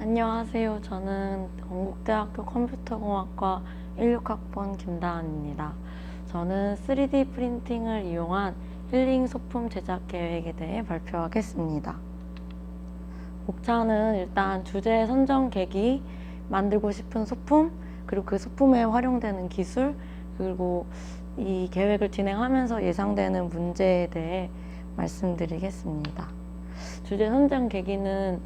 안녕하세요. 저는 건국대학교 컴퓨터공학과 16학번 김다은입니다. 저는 3D 프린팅을 이용한 힐링 소품 제작 계획에 대해 발표하겠습니다. 목차는 일단 주제 선정 계기, 만들고 싶은 소품, 그리고 그 소품에 활용되는 기술, 그리고 이 계획을 진행하면서 예상되는 문제에 대해 말씀드리겠습니다. 주제 선정 계기는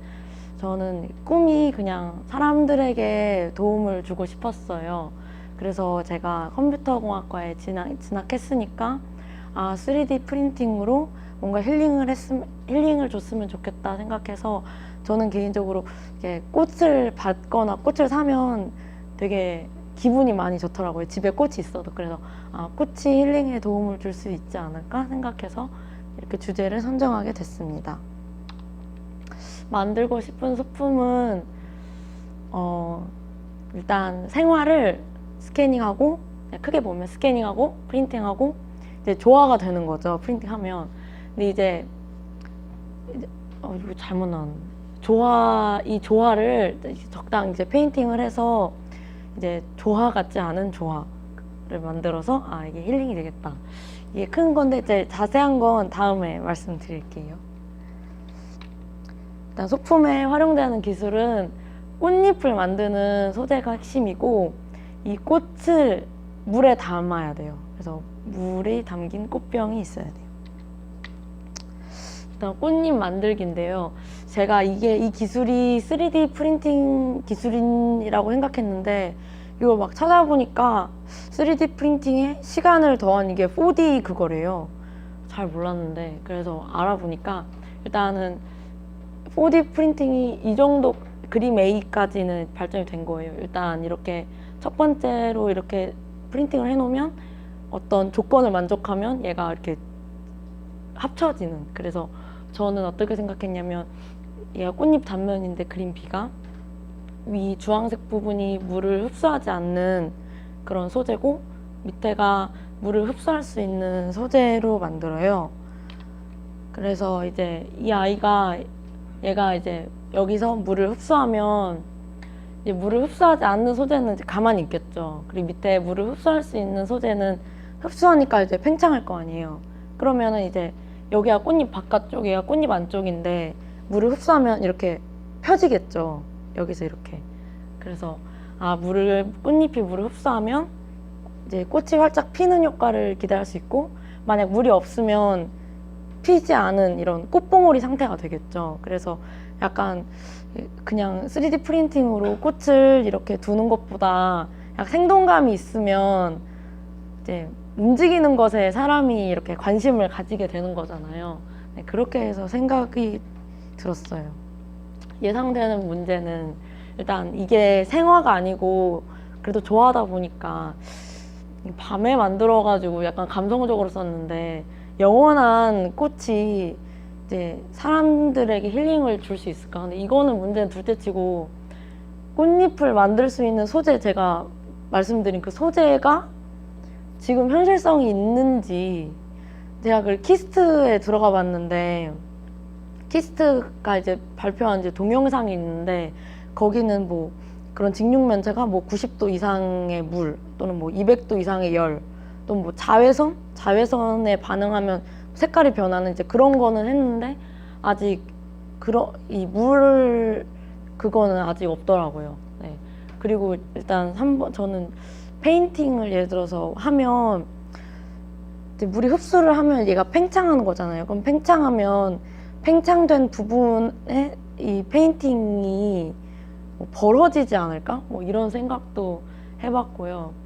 저는 꿈이 그냥 사람들에게 도움을 주고 싶었어요. 그래서 제가 컴퓨터공학과에 진학, 진학했으니까 아 3D 프린팅으로 뭔가 힐링을 했음 힐링을 줬으면 좋겠다 생각해서 저는 개인적으로 이렇게 꽃을 받거나 꽃을 사면 되게 기분이 많이 좋더라고요. 집에 꽃이 있어도 그래서 아 꽃이 힐링에 도움을 줄 수 있지 않을까 생각해서 이렇게 주제를 선정하게 됐습니다. 만들고 싶은 소품은 어 일단 생활을 스캐닝하고 크게 보면 스캐닝하고 프린팅하고 이제 조화가 되는 거죠 프린팅하면. 근데 이제, 어 이거 잘못 나왔네. 조화 이 조화를 적당 이제 페인팅을 해서 이제 조화 같지 않은 조화를 만들어서 아 이게 힐링이 되겠다. 이게 큰 건데 이제 자세한 건 다음에 말씀드릴게요. 일단 소품에 활용되는 기술은 꽃잎을 만드는 소재가 핵심이고 이 꽃을 물에 담아야 돼요. 그래서 물이 담긴 꽃병이 있어야 돼요. 일단 꽃잎 만들기인데요. 제가 이게 이 기술이 3D 프린팅 기술이라고 생각했는데 이거 막 찾아보니까 3D 프린팅에 시간을 더한 이게 4D 그거래요. 잘 몰랐는데 그래서 알아보니까 일단은 4D 프린팅이 이 정도 그림 A까지는 발전이 된 거예요. 일단 이렇게 첫 번째로 이렇게 프린팅을 해놓으면 어떤 조건을 만족하면 얘가 이렇게 합쳐지는. 그래서 저는 어떻게 생각했냐면 얘가 꽃잎 단면인데 그림 B가 위 주황색 부분이 물을 흡수하지 않는 그런 소재고 밑에가 물을 흡수할 수 있는 소재로 만들어요. 그래서 이제 이 아이가 얘가 이제 여기서 물을 흡수하면 이제 물을 흡수하지 않는 소재는 이제 가만히 있겠죠. 그리고 밑에 물을 흡수할 수 있는 소재는 흡수하니까 이제 팽창할 거 아니에요. 그러면은 이제 여기가 꽃잎 바깥쪽, 얘가 꽃잎 안쪽인데 물을 흡수하면 이렇게 펴지겠죠. 여기서 이렇게. 그래서 아 물을 꽃잎이 물을 흡수하면 이제 꽃이 활짝 피는 효과를 기대할 수 있고 만약 물이 없으면 피지 않은 이런 꽃봉오리 상태가 되겠죠. 그래서 약간 그냥 3D 프린팅으로 꽃을 이렇게 두는 것보다 약간 생동감이 있으면 이제 움직이는 것에 사람이 이렇게 관심을 가지게 되는 거잖아요. 네, 그렇게 해서 생각이 들었어요. 예상되는 문제는 일단 이게 생화가 아니고 그래도 좋아하다 보니까 밤에 만들어가지고 약간 감성적으로 썼는데 영원한 꽃이 이제 사람들에게 힐링을 줄 수 있을까? 근데 이거는 문제는 둘째치고 꽃잎을 만들 수 있는 소재 제가 말씀드린 그 소재가 지금 현실성이 있는지 제가 그 키스트에 들어가 봤는데 키스트가 이제 발표한 이제 동영상이 있는데 거기는 뭐 그런 직육 면체가 뭐 90도 이상의 물 또는 뭐 200도 이상의 열 또는 뭐 자외선 자외선에 반응하면 색깔이 변하는 이제 그런 거는 했는데 아직 그런 이물 그거는 아직 없더라고요. 네. 그리고 일단 한번 저는 페인팅을 예를 들어서 하면 물이 흡수를 하면 얘가 팽창하는 거잖아요. 그럼 팽창하면 팽창된 부분에 이 페인팅이 뭐 벌어지지 않을까? 뭐 이런 생각도 해봤고요.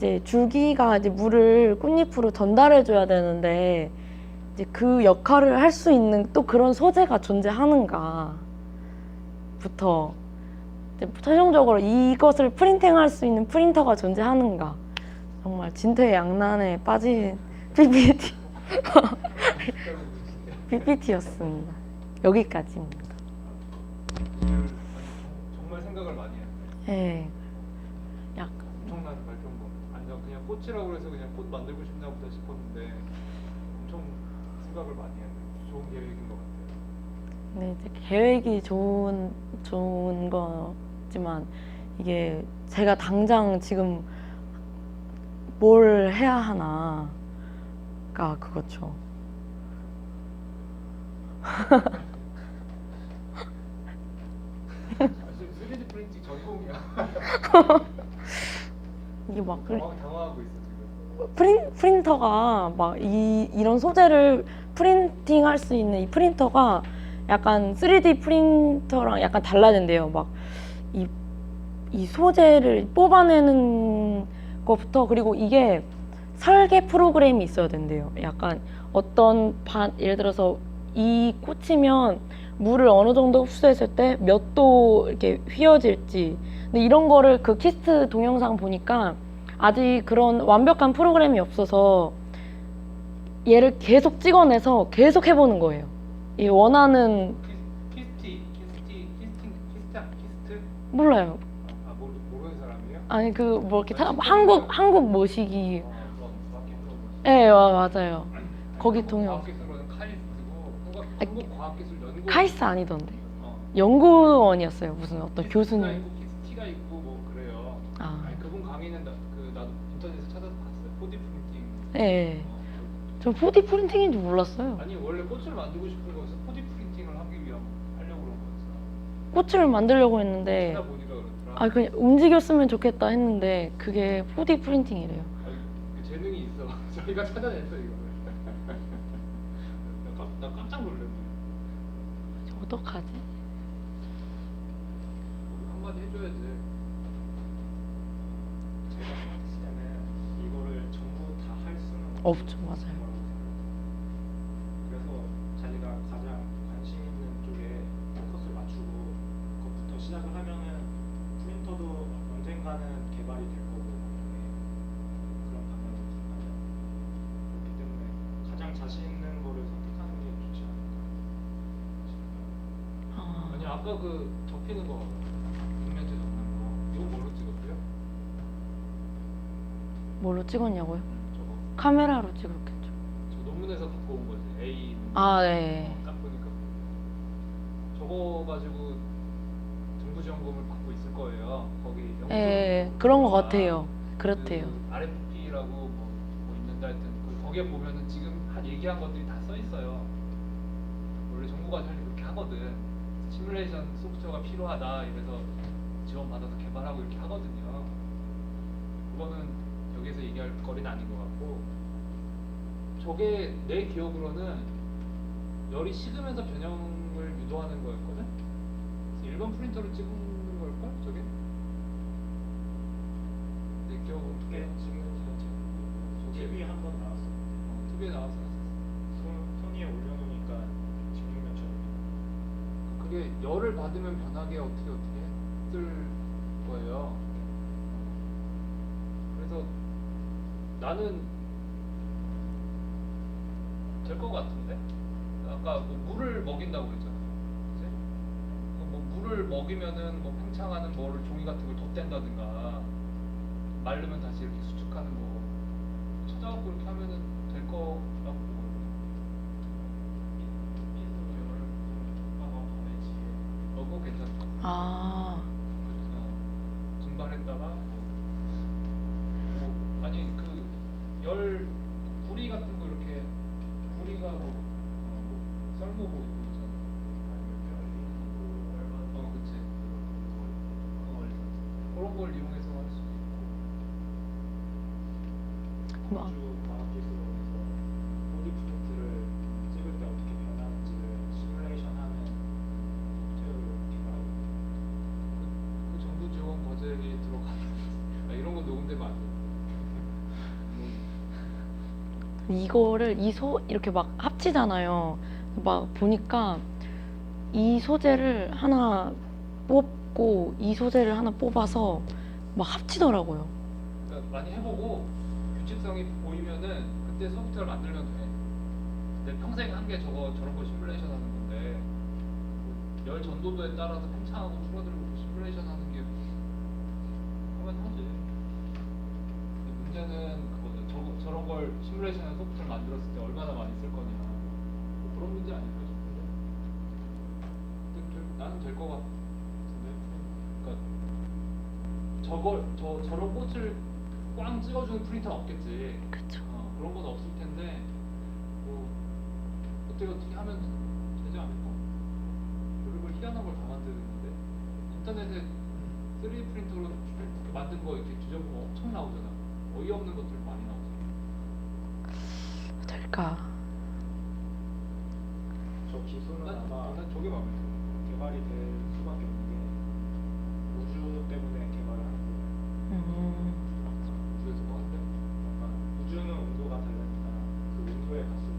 이제 줄기가 이제 물을 꽃잎으로 전달해 줘야 되는데 이제 그 역할을 할 수 있는 또 그런 소재가 존재하는가부터 이제 최종적으로 이것을 프린팅할 수 있는 프린터가 존재하는가 정말 진퇴양난에 빠진 PPT PPT였습니다. 여기까지입니다. 정말 생각을 많이 했네. 네. 약 엄청난 발표인 거. 아니 나 그냥 꽃이라고 해서 그냥 꽃 만들고 싶나 보다 싶었는데 엄청 생각을 많이 했네. 좋은 계획인 것 같아요. 근데 이제 계획이 좋은 좋은 거지만 이게 제가 당장 지금 뭘 해야 하나가 그거죠. 아, 지금 3D 프린팅 전공이야. 이게 막 그- 당황, 당황하고 있어 지금. 프린, 프린터가 막 이, 이런 소재를 프린팅 할 수 있는 이 프린터가 약간 3D 프린터랑 약간 달라진대요. 막 이, 이 소재를 뽑아내는 것부터 그리고 이게 설계 프로그램이 있어야 된대요. 약간 어떤 반, 예를 들어서 이 꽂히면 물을 어느 정도 흡수했을 때 몇 도 이렇게 휘어질지. 근데 이런 거를 그 키스트 동영상 보니까 아직 그런 완벽한 프로그램이 없어서 얘를 계속 찍어내서 계속 해보는 거예요. 이 원하는 키스, 키스티, 키스티, 키스팅, 키스타, 키스트? 몰라요. 아, 모르, 모르는 사람이에요? 아니 그 뭐 이렇게 타- 한국 한국 모시기. 아, 그럼 프로그램. 예, 와, 맞아요. 거기 한국 동영. 과학기술로는 카이스트고 한국, 아, 한국 과학기술 연구. 카이스 아니던데. 어. 연구원이었어요. 무슨 어떤 키스트가 교수님. 예. 전 4D 프린팅인 줄 몰랐어요. 아니 원래 꽃을 만들고 싶은 것은 4D 프린팅을 하기 위한 하려고 그런 거였어. 꽃을 만들려고 했는데 찾아보니까 그렇더라. 아 그냥 움직였으면 좋겠다 했는데 그게 4D 프린팅이래요. 아니, 그 재능이 있어. 저희가 찾아냈어 이거를. 나, 깜, 나 깜짝 놀랐네. 어떡하지? 한마디 해줘야지. 제가 생각했을 때는 이거를 전부 다 할 수는 없죠, 맞아요. 그래서 자기가 가장 관심 있는 쪽에 포커스를 맞추고 그것부터 시작을 하면은 프린터도 언젠가는 개발이 될 거고 분명히 그런 방향으로 가면 그렇기 때문에 가장 자신 있는 거를 선택하는 게 좋지 않을까 싶어요. 아, 아니 아까 그 접히는 거 도면체 접는 거 이거 뭘로 찍었어요? 뭘로 찍었냐고요? 카메라로 찍었겠죠. 저 논문에서 갖고 온 거지 A 논문. 아, 네. 딱 보니까 저거 가지고 정부 지원금을 받고 있을 거예요. 거기 연구소. 예, 그런 것 같아요. 그렇대요. 그 RFP라고 뭐, 뭐 있는데 하여튼 그 거기에 보면은 지금 한 얘기한 것들이 다 써 있어요. 원래 정부가 잘 그렇게 하거든. 시뮬레이션 소프트웨어가 필요하다 이래서 지원 받아서 개발하고 이렇게 하거든요. 그거는 여기서 얘기할 거리는 아닌 것 같고 저게 내 기억으로는 열이 식으면서 변형을 유도하는 거였거든. 그래서 일반 프린터로 찍은 걸걸 저게? 내 기억으로 그게 지금 저게 TV 한번 나왔어. 어, TV에 나와서 손, 손 위에 올려놓으니까 직육면처럼 그게 열을 받으면 변하게 어떻게 어떻게 했을 거예요. 그래서 나는 될 것 같은데 아까 뭐 물을 먹인다고 그랬잖아요. 그치? 그뭐 물을 먹이면은 뭐 팽창하는 뭐를 종이 같은 걸 덧댄다든가 마르면 다시 이렇게 수축하는 거 찾아갖고 이렇게 하면은 될 거라고 보거든요. 어, 그거 괜찮다. 아, 어, 증발했다가 뭐, 뭐 아니 그 열 구리 같은 거 이렇게 구리가 뭐, 어, 뭐 썰모 뭐 이거 있잖아. 어, 그치. 어, 그런 걸 이용해서 할 수도 있고. 막 우주 과학기술원에서 4D 프린트를 찍을 때 어떻게 변하는지를 시뮬레이션하는 소프트웨어를 개발하고 있는 그 정부 지원 과제에 들어가면 아, 이런 거 녹음되면 안 돼. 뭐, 이거를 이소 이렇게 막 합치잖아요. 막 보니까 이 소재를 하나 뽑고 이 소재를 하나 뽑아서 막 합치더라고요. 그러니까 많이 해보고 규칙성이 보이면은 그때 소프트웨어를 만들면 돼. 내 평생 한 게 저거 저런 거 시뮬레이션 하는 건데 뭐열 전도도에 따라서 팽창하고 줄어들고 시뮬레이션 하는 게 하면 하지. 근데 문제는 걸 시뮬레이션한 소프트를 만들었을 때 얼마나 많이 쓸 거냐. 뭐 그런 문제 아닐까 싶은데. 나는 될 것 같은데. 그러니까 저걸 저 저런 꽃을 꽝 찍어주는 프린터는 없겠지. 그쵸. 어, 그런 건 없을 텐데 뭐 어떻게 어떻게 하면 되지 않을까? 별별 희한한 걸 다 만드는데 인터넷에 3D 프린터로 프린- 만든 거 이렇게 뒤져보면 엄청 나오잖아. 어이없는 것들 많이 나오 될까? 저 기술은 난, 아마 난 저게 마음에 들어. 개발이 될 수밖에 없는 게 우주 때문에 개발을 하는 거예요. 음, 우주에서 뭐 한대? 약간 우주는 온도가 다르니까 그 온도에 갔을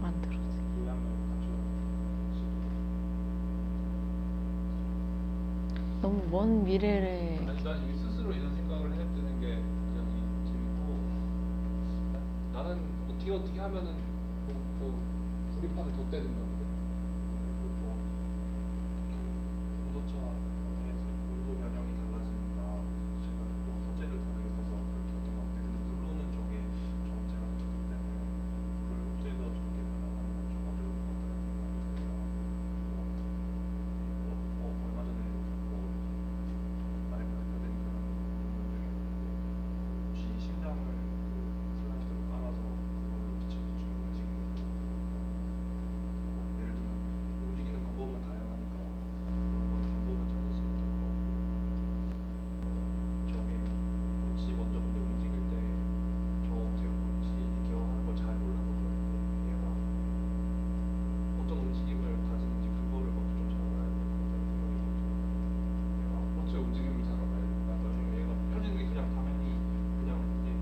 만들어지. 요양을 갖추는 식으로 너무 먼 미래를 아니 난 이게 스스로 이런 생각을 해내는 게 굉장히 재밌고 나- 나는 어떻게 어떻게 하면은 뭐, 뭐 불입판을 덧대든가 그래. 그리고 온도차 온도 변형이 달라지니까 제가 또 소재를 다르게 써서 그렇게 어떤 것 같아요. 근데 물론은 저게 좀 제가 느끼기 때문에 그 소재가 저렇게 변화하는 건 좀 어려울 것 같다는 생각이 들어요. 뭐, 어, 얼마 전에 뭐 많이 발표된 그런 논문 중에 쥐 심장을 그 슬라이드로 깔아서 그걸로 비춰주는 움직이는 뭐 예를 들면 움직이는 방법은 다양하니까 그런 건 방법을 찾을 수 있는 거고 저게 꽃이 먼저 근데 움직일 때저 제가 꽃이 기어하는 걸 잘 몰라서 그런데 얘가 어떤 움직임을 가지는지 그거를 먼저 좀 잘 알아야 될 것 같다는 생각이 들어요. 얘가 꽃의 움직임을 잘 알아야 돼. 나중에 얘가 펴지는 게 그냥 당연히 그냥 이제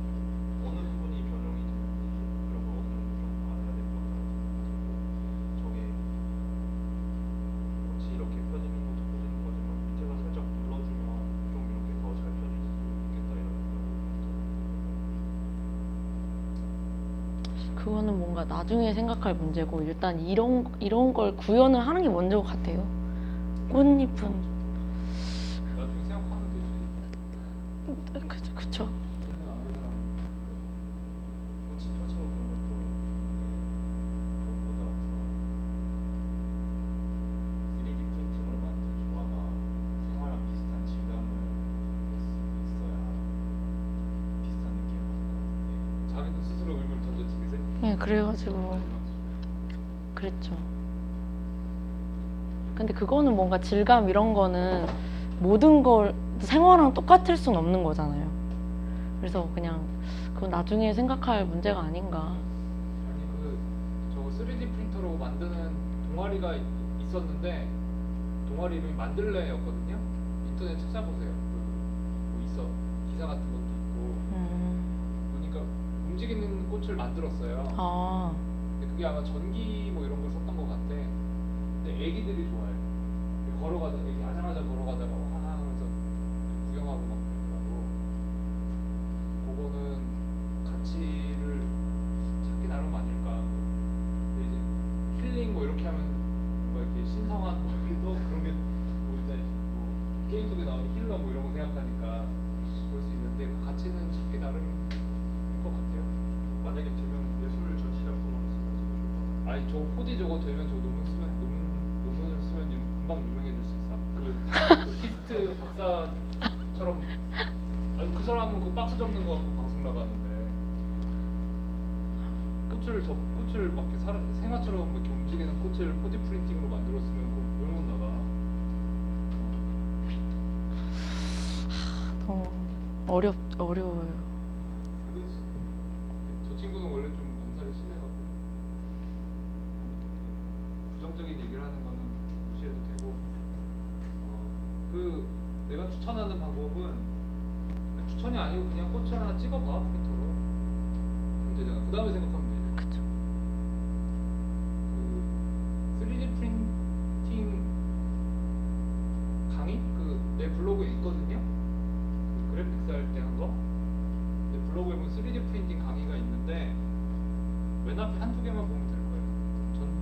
어느 부분이 변형이 되는지 그런 걸 어느 정도 좀 알아야 될 것 같다는 생각이 들고 저게 꽃이 이렇게 펴지는 것도 펴지는 거지만 밑에가 살짝 눌러주면 좀 이렇게 더 잘 펴질 수 있겠다 이런 생각을 뭔가 나중에 생각할 문제고 일단 이런 이런 걸 구현을 하는 게 먼저 것 같아요. 꽃잎은 나중에 생각하면 되지. 그쵸. 그쵸. 꽃이 펴지고 그런 것도 그것보다 우선 3D 프린팅으로 만든 조화가 생활랑 비슷한 질감을 있어야 비슷한 느낌을 받을 것 같은데 자기도 스스로 의문을 던졌지, 그새? 네, 그래가지고 그랬죠. 근데 그거는 뭔가 질감 이런 거는 모든 걸 생활랑 똑같을 순 없는 거잖아요. 그래서 그냥 그건 나중에 생각할 문제가 아닌가. 아니 그 저거 3D 프린터로 만드는 동아리가 있- 있었는데 동아리 이름이 만들래였거든요. 인터넷 찾아보세요. 그, 뭐 있어 기사 같은 것도 있고 음, 보니까 움직이는 꽃을 만들었어요. 아, 근데 그게 아마 전기 뭐 이런 걸 썼던 것 같아. 근데 애기들이 좋아해. 이렇게 걸어가다 애기 아자아자 걸어가다가 와 하면서 구경하고 막 그러더라고. 그거는 가치를 찾기 나름 아닐까. 근데 이제 힐링 뭐 이렇게 하면 뭔가 이렇게 신성한 뭐 이렇게 또 그런 게 우리가 뭐 게임 속에 나오는 힐러 뭐 이런 거 생각하니까 볼 수 있는데 그 가치는 찾기 나름일 것 같아요. 만약에 되면 예술 전시 작품으로 쓰면 되게 좋을 것 같아요 아니 저 4D 저거 되면 저 논문 쓰면 논문 논문을 쓰면 유- 금방 유명해질 수 있어. 그, 그 히스트 박사처럼 아니 그 사람은 그 박스 접는 거 갖고 방송 나가는데 꽃을 접 꽃을 막 이렇게 생화처럼 이렇게 움직이는 꽃을 4D 프린팅으로 만들었으면 그 명문 나가. 너무 어렵 어려워요. 저 친구는 원래 좀 몸살이 심해가지고 부정적인 얘기를 하는 거는 무시해도 되고 어, 그 내가 추천하는 방법은 추천이 아니고 그냥 꽃을 하나 찍어봐 그럼 되잖아 그 다음에 생각하면 되지 그쵸. 그 3D 프린팅 강의 그 내 블로그에 있거든요. 그 그래픽스 할 때 한 거. 내 블로그에 보면 3D 프린팅 강의가 있는데 맨 앞에 한두 개만 보면 될 거예요.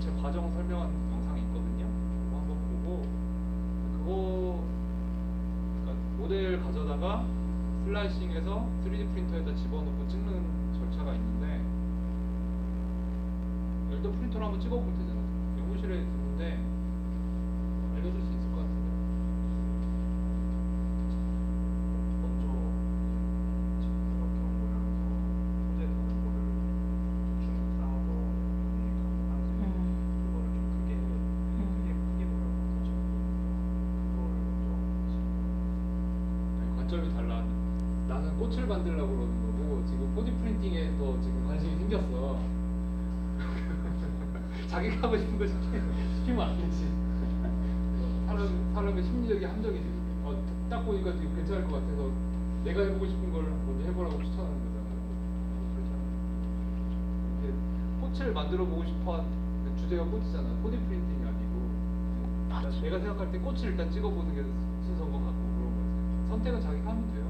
전체 과정 설명하는 영상이 있거든요. 그거 한번 보고 그거 그러니까 모델 가져다가 슬라이싱해서 3D 프린터에다 집어넣고 찍는 절차가 있는데 일단 프린터로 한번 찍어보면 되잖아. 연구실에 있는데 관점이 달라. 나는 꽃을 만들려고 그러는 거고 지금 4D 프린팅에 더 지금 관심이 생겼어. 자기가 하고 싶은 거 시키면, 시키면 안 되지. 사람, 사람의 심리적인 함정이지. 어, 딱 보니까 지금 괜찮을 것 같아서 내가 해보고 싶은 걸 먼저 해보라고 추천하는 거잖아. 꽃을 만들어 보고 싶어 한 주제가 꽃이잖아. 4D 프린팅이 아니고. 맞아. 내가 생각할 때 꽃을 일단 찍어보는 게 순서인 것 같고 그런 거지. 선택은 자기가 하면 돼요.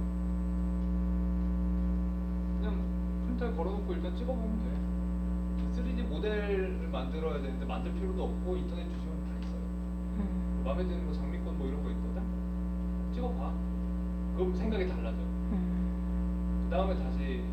그냥 프린터에 걸어놓고 일단 찍어보면 돼. 3D 모델을 만들어야 되는데 만들 필요도 없고 인터넷 주시면 다 있어요. 음. 마음에 드는 거 장미꽃 뭐 이런 거 있거든. 찍어봐. 그럼 생각이 달라져. 음. 그 다음에 다시